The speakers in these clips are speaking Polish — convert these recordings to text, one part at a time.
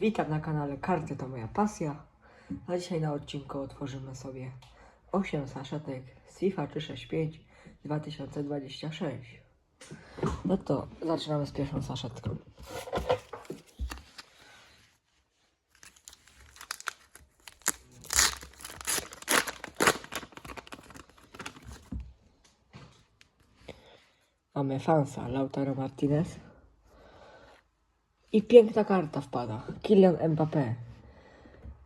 Witam na kanale Karty to moja pasja. A dzisiaj na odcinku otworzymy sobie 8 saszetek z FIFA 365 2026. No to zaczynamy z pierwszą saszetką. Mamy Fansa, Lautaro Martinez. I piękna karta wpada. Kylian Mbappé.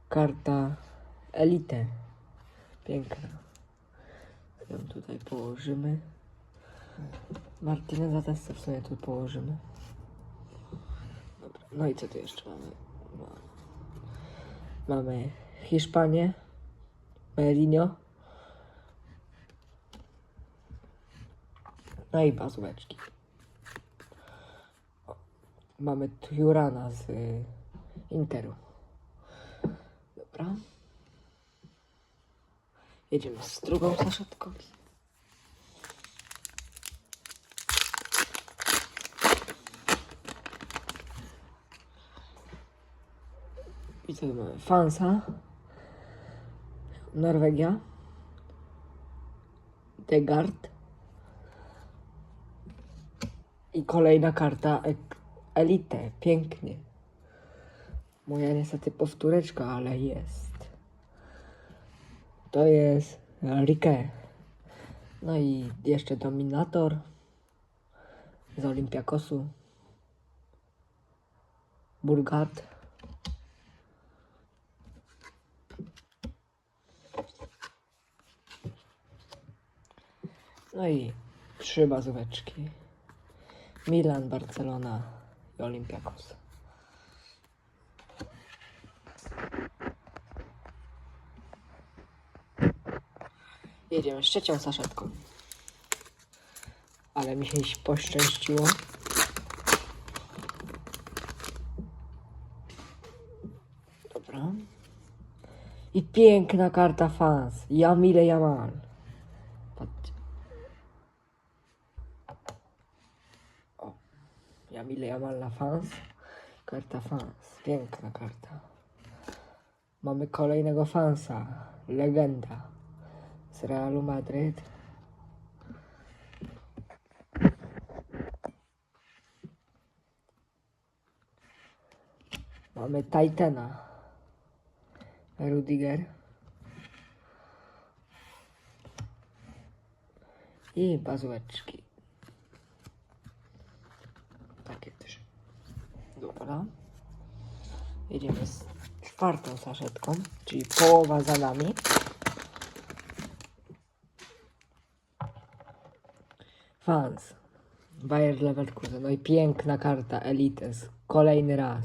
Karta Elite. Piękna. Ją tutaj położymy. Martineza też sobie w sumie tu położymy. Dobra. No i co tu jeszcze mamy? Ma- Mamy Hiszpanię. Merinho. No i bazóweczki. Mamy Jurana z y, Interu. Dobra. Jedziemy z drugą saszetką. I co tu mamy? Fansa. Norwegia. Degard. I kolejna karta Elite. Pięknie. Moja niestety powtóreczka, ale jest. To jest Rike. No i jeszcze Dominator z Olympiakosu. Burgat. No i trzy bazóweczki. Milan, Barcelona i Olympiakos. Jedziemy z trzecią saszetką. Ale mi się poszczęściło. Dobra. I piękna karta fans. Jamile Jamal. Patrzcie. Jamile Jamal fans. Karta fans. Piękna karta. Mamy kolejnego fansa. Legenda z Realu Madryt. Mamy Titana. Rudiger. I bazóweczki. Takie też. Dobra. Jedziemy z czwartą saszetką, czyli połowa za nami. Fans. Bayer Leverkusen. No i piękna karta Elites. Kolejny raz.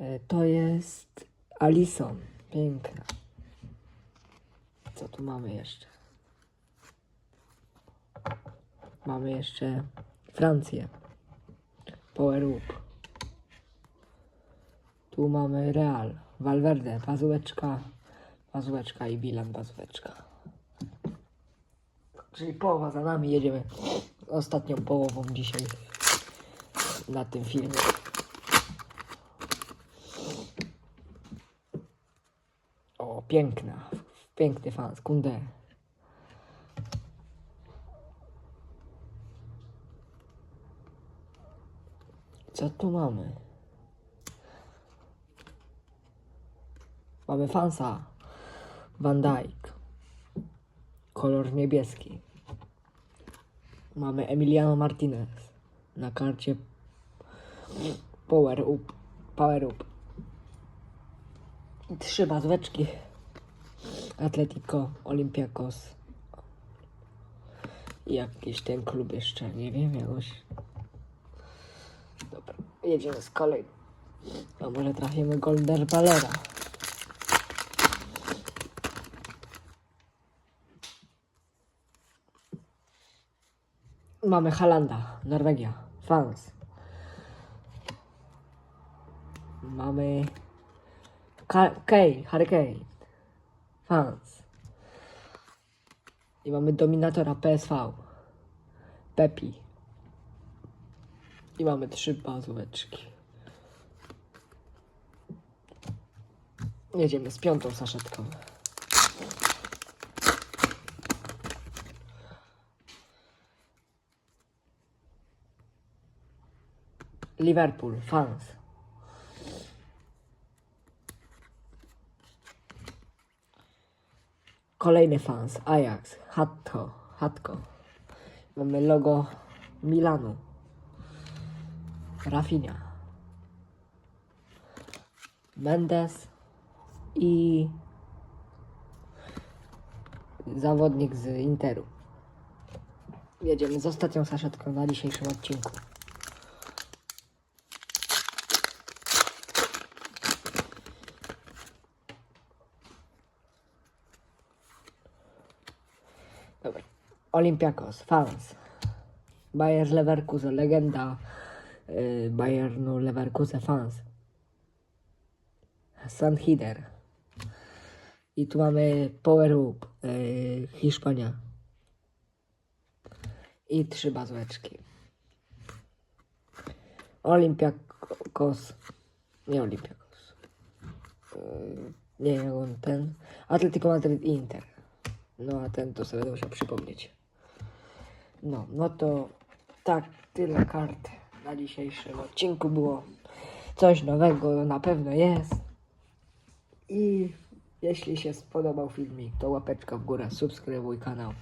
E, To jest Alison. Piękna. Co tu mamy jeszcze? Mamy jeszcze Francję. Power Up. Tu mamy Real. Valverde. Bazułeczka. Bazułeczka i Bilan. Bazułeczka. Czyli połowa za nami, jedziemy ostatnią połową dzisiaj na tym filmie. O, piękna, piękny fan, Kunde. Co tu mamy? Mamy fansa, Van Dijk kolor niebieski. Mamy Emiliano Martinez na karcie Power Up. Power Up. Trzy bazóweczki. Atletico, Olympiakos. Jakiś ten klub jeszcze, nie wiem, jakoś. Dobra, jedziemy z kolei. A może trafimy Golden Valera. Mamy Halanda, Norwegia, Fans. Mamy Ka- Kane, Harry Kane, Fans. I mamy Dominatora PSV, Pepi. I mamy trzy bazóweczki. Jedziemy z piątą saszetką. Liverpool, fans. Kolejny fans, Ajax, Hatto, Hatko. Mamy logo Milanu. Rafinha. Mendes i zawodnik z Interu. Jedziemy z ostatnią saszetką na dzisiejszym odcinku. Dobra. Fans. Bayer Leverkusen, legenda Bayernu Leverkusen, fans. Sanhider. I tu mamy Power Up, y, Hiszpania. I trzy bazłeczki. Olympiakos. Nie Olympiakos. Y, nie jak on ten. Atletico Madrid Inter. No a ten to sobie będę musiał przypomnieć. No, no to tak, tyle kart na dzisiejszym odcinku było. Coś nowego na pewno jest. I jeśli się spodobał filmik, to łapeczka w górę, subskrybuj kanał.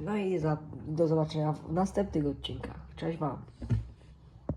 No i za, do zobaczenia w następnych odcinkach. Cześć Wam.